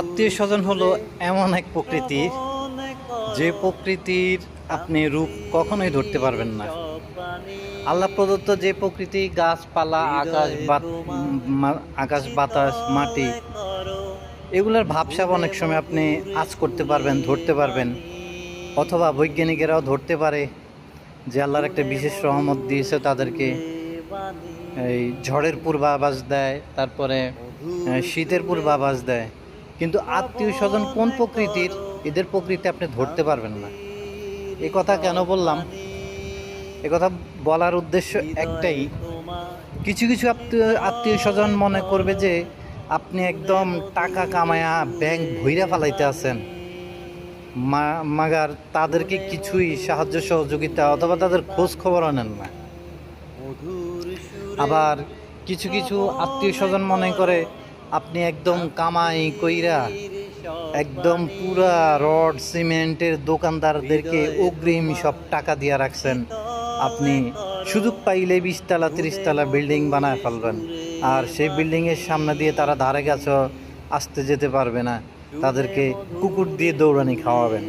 আত্মীয় স্বজন হলো এমন এক প্রকৃতি যে প্রকৃতির আপনি রূপ কখনোই ধরতে পারবেন না। আল্লাহ প্রদত্ত যে প্রকৃতি, গাছপালা, আকাশ আকাশ, বাতাস, মাটি, এগুলোর ভাবসাব অনেক সময় আপনি আজ করতে পারবেন, ধরতে পারবেন। অথবা বৈজ্ঞানিকেরাও ধরতে পারে যে আল্লাহর একটা বিশেষ রহমত দিয়েছে তাদেরকে। এই ঝড়ের পূর্বাভাস দেয়, তারপরে শীতের পূর্বাভাস দেয়। কিন্তু আত্মীয় স্বজন কোন প্রকৃতির, এদের প্রকৃতি আপনি ধরতে পারবেন না। এ কথা কেন বললাম? এ কথা বলার উদ্দেশ্য একটাই। কিছু কিছু আত্মীয় আত্মীয় স্বজন মনে করবে যে, আপনি একদম টাকা কামায়া ব্যাংক ভৈরা ফালাইতে আছেন। মাগার তাদেরকে কিছুই সাহায্য সহযোগিতা অথবা তাদের খোঁজ খবর নেন না। আবার কিছু কিছু আত্মীয় স্বজন মনে করে আপনি একদম কামাই কইরা একদম পুরা রড সিমেন্টের দোকানদারদেরকে অগ্রিম সব টাকা দিয়ে রাখছেন। আপনি সুযোগ পাইলে বিশতলা, তিরিশতলা বিল্ডিং বানায় ফেলবেন। আর সেই বিল্ডিংয়ের সামনে দিয়ে তারা ধারে কাছে আসতে যেতে পারবে না। তাদেরকে কুকুর দিয়ে দৌড়ানি খাওয়াবেন।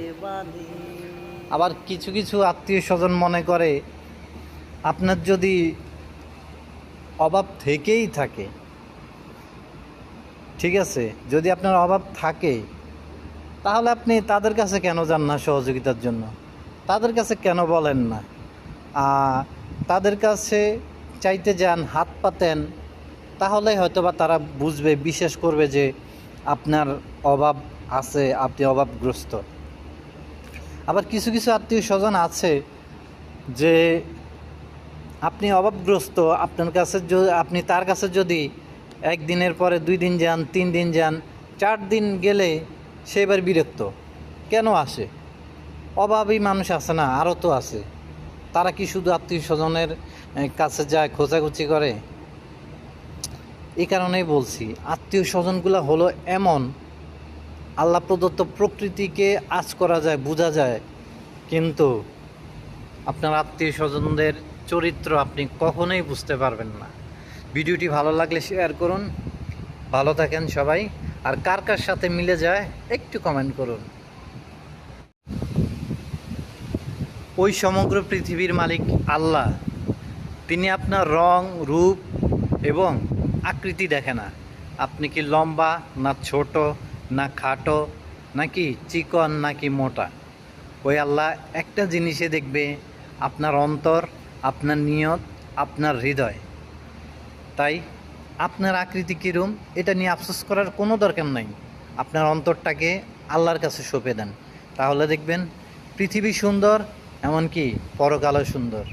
আবার কিছু কিছু আত্মীয় স্বজন মনে করে, আপনার যদি অভাব থেকেই থাকে ঠিক আছে, যদি আপনার অভাব থাকে, তাহলে আপনি তাদের কাছে কেন যান না সহযোগিতার জন্য? তাদের কাছে কেন বলেন না? তাদের কাছে চাইতে যান, হাত পাতেন, তাহলে হয়তোবা তারা বুঝবে, বিশ্বাস করবে যে আপনার অভাব আছে, আপনি অভাবগ্রস্ত। আবার কিছু কিছু আত্মীয় স্বজন আছে যে আপনি অভাবগ্রস্ত, আপনার কাছে আপনি তার কাছে যদি একদিনের পরে দুই দিন যান, তিন দিন যান, চার দিন গেলে সে এবার বিরক্ত। কেন আসে? অভাবী মানুষ আছে না, আরও তো আছে। তারা কি শুধু আত্মীয় স্বজনের কাছে যায় খোঁজাখুচি করে? এই কারণেই বলছি আত্মীয় স্বজনগুলো হলো এমন, আল্লাহ প্রদত্ত প্রকৃতিকে আজ করা যায়, বোঝা যায়। কিন্তু আপনার আত্মীয় স্বজনদের চরিত্র আপনি কখনোই বুঝতে পারবেন না। ভিডিওটি ভালো লাগলে শেয়ার করুন। ভালো থাকেন সবাই। আর কার কার সাথে মিলে যায়, একটু কমেন্ট করুন। ওই সমগ্র পৃথিবীর মালিক আল্লাহ। তিনি আপনার রং, রূপ এবং আকৃতি দেখে না। আপনি কি লম্বা, না ছোট, না খাটো, নাকি চিকন, নাকি মোটা? ওই আল্লাহ একটা জিনিসে দেখবে, আপনার অন্তর, আপনার নিয়ত, আপনার হৃদয়। তাই আপনার আকৃতি কীরম এটা নিয়ে আফসোস করার কোনো দরকার নাই। আপনার অন্তরটাকে আল্লাহর কাছে সঁপে দেন। তাহলে দেখবেন, পৃথিবী সুন্দর, এমনকি পরকালও সুন্দর।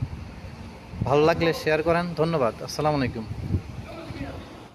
ভালো লাগলে শেয়ার করেন। ধন্যবাদ। আসসালামু আলাইকুম।